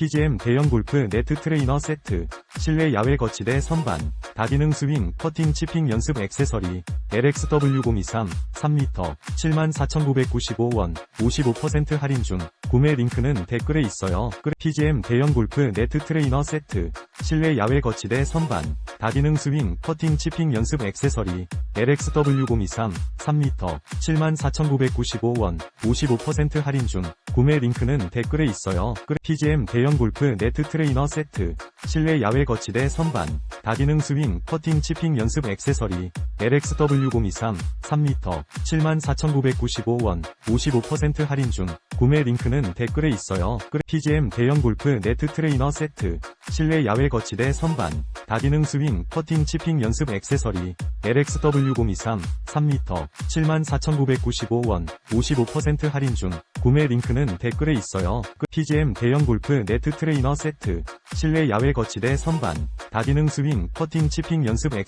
PGM 대형 골프 네트 트레이너 세트, 실내 야외 거치대 선반, 다기능 스윙, 퍼팅 치핑 연습 액세서리, LXW023, 3m, 74,995원, 55% 할인 중, 구매 링크는 댓글에 있어요. 끝. PGM 대형 골프 네트 트레이너 세트, 실내 야외 거치대 선반, 다기능 스윙, 퍼팅 치핑 연습 액세서리, LXW023, 3m, 74,995원, 55% 할인 중, 구매 링크는 댓글에 있어요. 끝. PGM 대형 골프 네트 트레이너 세트, 실내 야외 거치대 선반, 다기능 스윙, 퍼팅 치핑 연습 액세서리, LXW023, 3m, 74,995원, 55% 할인 중, 구매 링크는 댓글에 있어요. 끝. PGM 대형 골프 네트 트레이너 세트, 실내 야외 거치대 선반, 다기능 스윙, 퍼팅 치핑 연습 액세서리, LXW023, 3m, 74,995원, 55% 할인 중, 구매 링크는 댓글에 있어요. 끝. PGM 대형 골프 네트 트레이너 세트, 실내 야외 거치대 선반, 다기능 스윙, 퍼팅 치핑 연습 액